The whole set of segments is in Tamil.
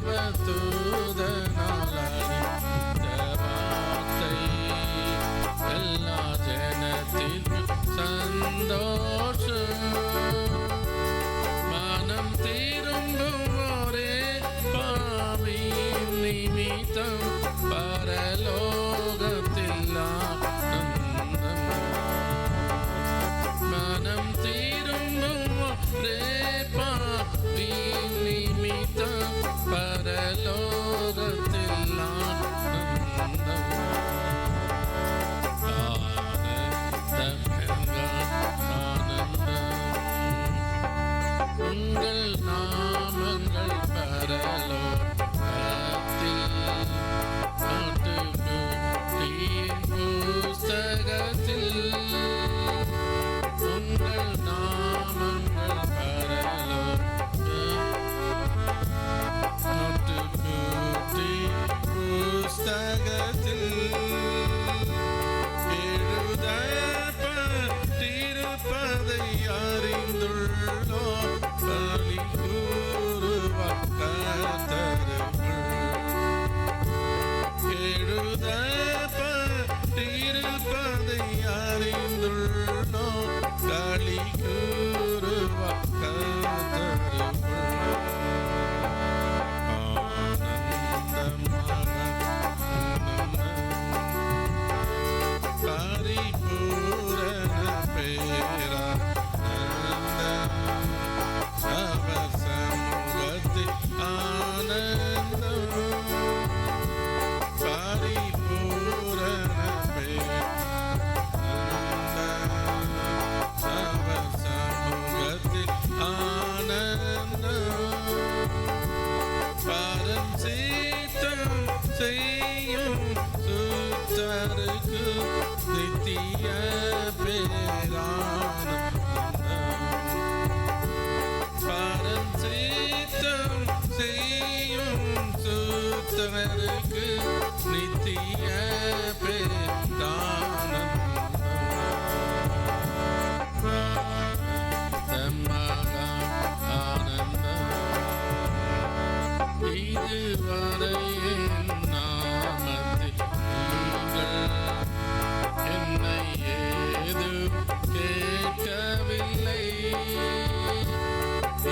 ദൈവത്തൂതനാളാണ് എല്ലാ ജനത്തിലും സന്തോഷം മനം തീരുമ്പും ഒരേ പാവി നിമിത്തം പരലോ see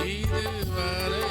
Fille de Varennes.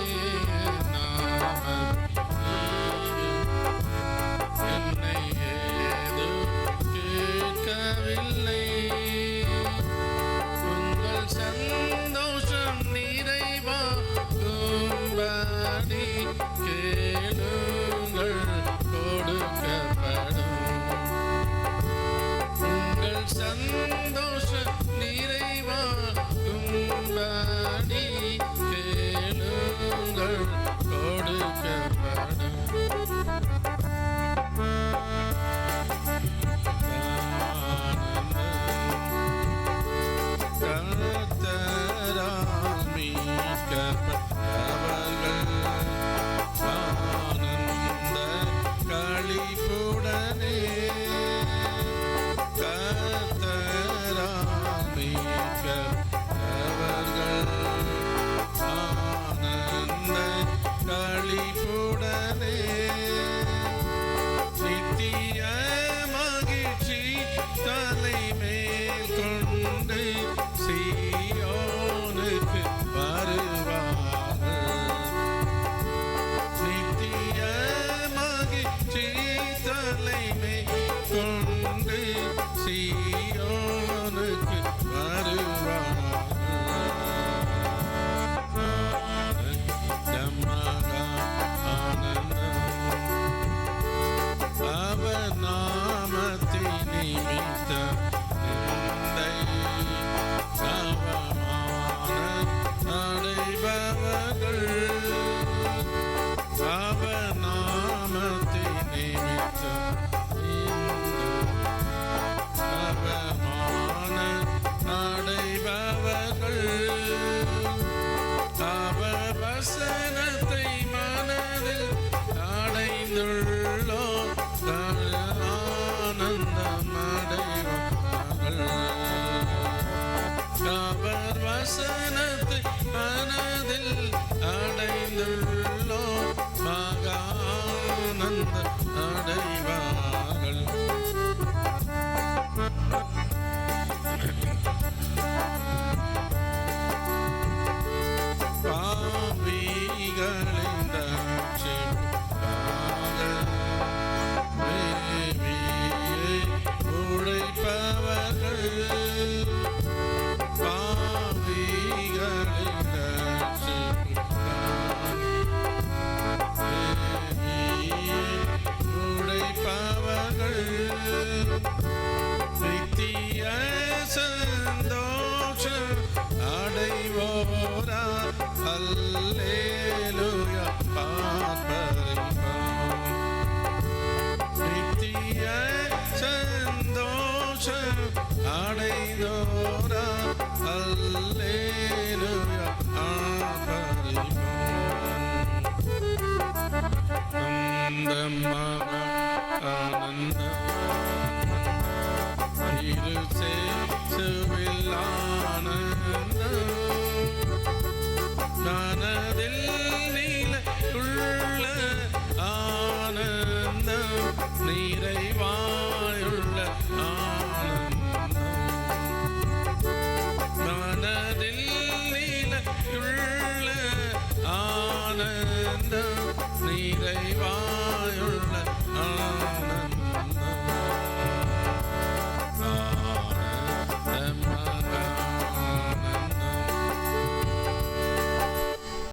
இருள் சேச்சுவில்லான மனதில் நீளுள்ள ஆனந்தம் நிறைவாயுள்ள ஆனந்தம் மனதில் நீளுள்ள ஆனந்தம் நிறைவா